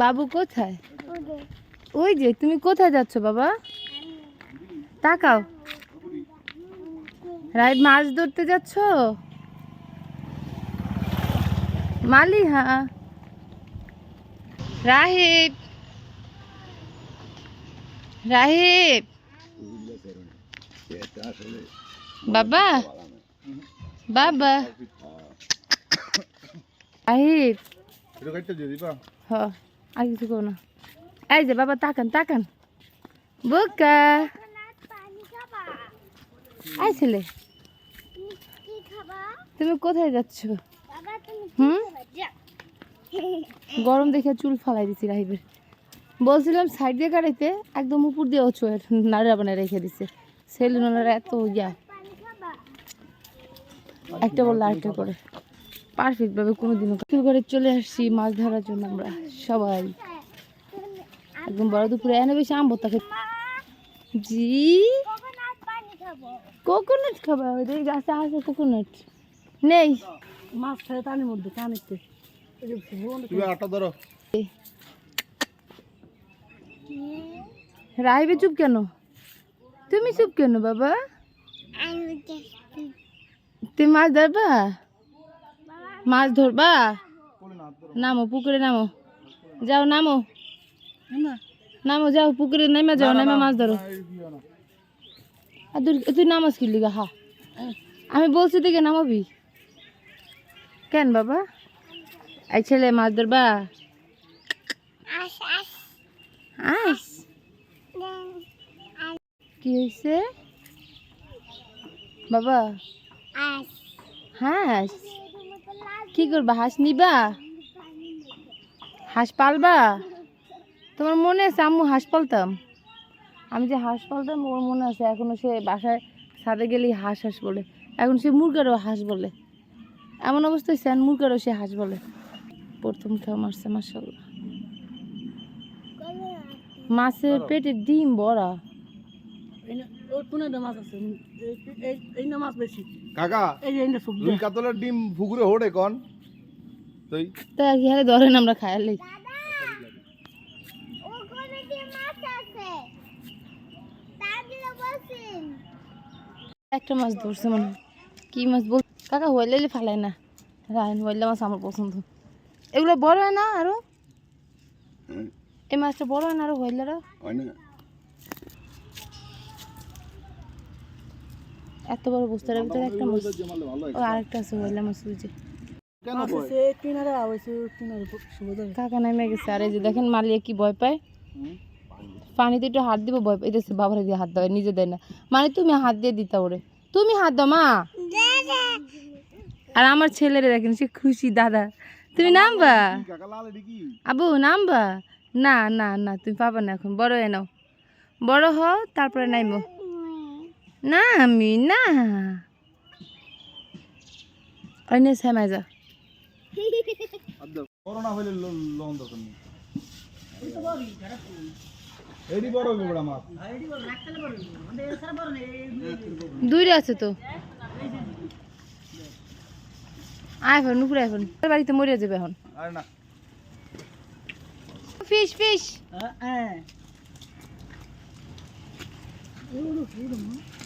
বাবু কোথায়? ওই যে। তুমি কোথায় যাচ্ছ বাবা? তাকাও। রাইট মাছ ধরতে যাচ্ছ? মালি হ্যাঁ রাহিব। রাহিব। বাবা। বাবা। রাহিব। এটা কাটতে দিয়ে দিবা? হ, আর কিছু করো এই যে বাবা, তাকান তাকান। বোকা। আই ছেলে, তুমি কোথায় যাচ্ছ? হুম? গরম দেখে চুল ফালাই দিছি রাহিবের। বলছিলাম সাইড দিয়ে কাটাইতে, একদম উপর দিয়ে ওছো নাড়া বানায় রেখে দিছে। সেলুনারা এত ইয়া। একটা বললে আরেকটা করে। পারফেক্ট ভাবে কোনোদিনও পুকুর ঘরে চলে আসছি মাছ ধরার জন্য আমরা সবাই। একদম বড় দুপুরে এনে বেশি আম ভর্তা খেতে। জি। কোকোনাট খাবা ওই গাছে আছে কোকোনাট নেই। মাছ ছেড়ে টানের মধ্যে টানিতে তুমি আটা ধরো। রাইবে চুপ কেন? তুমি চুপ কেন বাবা? তুমি মাছ ধরবা? মাছ ধরবা? নামো পুকুরে নামো। যাও নামো। নামো। যাও পুকুরে নেমে যাও নেমে মাছ ধরো। আর তুই তুই নামাজ কিনলি গা হা। আমি বলছি দেখে নামাবি। কেন বাবা? এই ছেলে মাছ ধরবা? আস কি হয়েছে বাবা? হাঁস। কি করবা? হাঁস নিবা? হাঁস পালবা? তোমার মনে আছে, আম্মু হাঁস পালতাম? আমি যে হাঁস পালতাম, ওর মনে আছে, এখনও সে বাসায় ছাদে গেলেই হাঁস হাঁস বলে। এখন সে মুরগারও হাঁস বলে। এমন অবস্থায় স্যান মুরগারও সে হাঁস বলে। প্রথম খাওয়া মারছে মাসাল্লাহ মাছের পেটে ডিম বড়া। পুনে মাছ আছে। এই- এই- এই মাছ বেশি। কাকা এই যে সবজি রুই কাতলের ডিম পুকুরে হোড়ে কন। তুই? তা কি হারে ধরেন আমরা খায়ালি একটা মাছ ধরছে মনে কি মাছ বল কাকা হইলে ফালাই না। রায়ন হইলে মাছ আমার পছন্দ। এগুলো বড় হয় না আরও? এই মাছটা বড় হয় না আরও হইলেরা হয় না। এত বড় বস্তার ভিতরে একটা ও আরেকটা আছে হইলে মাছ কেন মাছ কয়? কিনারে হয়েছে কিনারে সুবিধা কাকা নেমে গেছে আর এই যে দেখেন মালিয়া কি ভয় পায়? পানিতে একটু হাত দিব ভয় দেখছে বাবারে দিয়ে হাত দেয় নিজে দেয় না। মানে তুমি হাত দিয়ে দিতা ওরে। তুমি হাত দাও মা। আর আমার ছেলেরে দেখেন সে খুশি দাদা। তুমি নামবা? কি? কাকা লাল এটি আবু নামবা? না না না তুমি পাবা না এখন। বড় হয়ে নাও। বড় হও তারপরে নাইমো। না আমি না। অন্য সেমাই যা করোনা হইলে লোন দরকার নেই। এডি বড় হবে বড় মাছ দূরে আছে তো। আয় ফোন নুপুরে আয় বাড়িতে মরে যাবে এখন। আরে না। ফিশ ফিশ হ্যাঁ।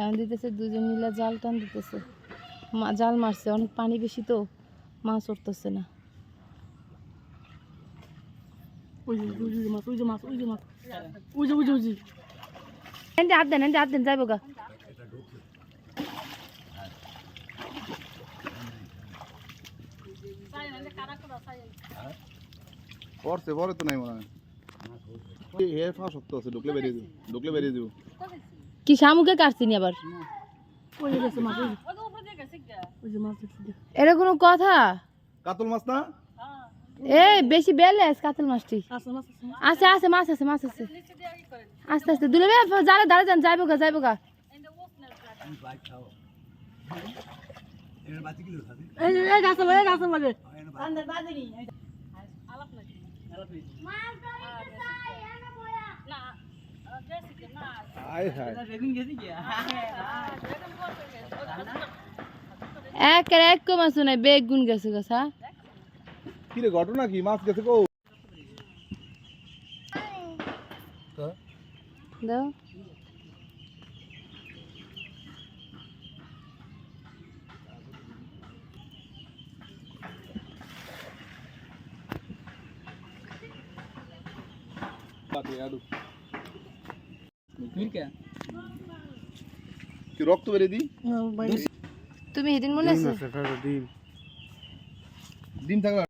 এখন দিতেছে দুজন মিলে জাল টান দিতেছে। মা জাল মারছে অনেক পানি বেশি তো মাছ উঠতেছে না হাত দেন হাত দেন যাইব গা। পড়ছে পরে তো নাই মনে হয়। হে ফাঁস আছে ঢুকলে বেরিয়ে দিব ঢুকলে বেরিয়ে দিব। কি শামুকে কাটছিনি আবার? গেছে। এটা কোনো কথা? কাতল মাছ না? এই বেশি বেলে আছে কাতল মাছটি। আছে আছে মাছ আছে মাছ আছে। আস্তে আস্তে দুলে জালে দাঁড়া যান যাইবো গা যাইবো গা। এই যে এই গাছ লাগে গাছ আয় হায় এক এক কম আছে না বেগুন গেছে গা কি রে ঘটনা কি? মাছ গেছে কো? দাও। কি রক্ত বেরিয়ে দি তুমি সেদিন মনে আছে? ডিম থাকলে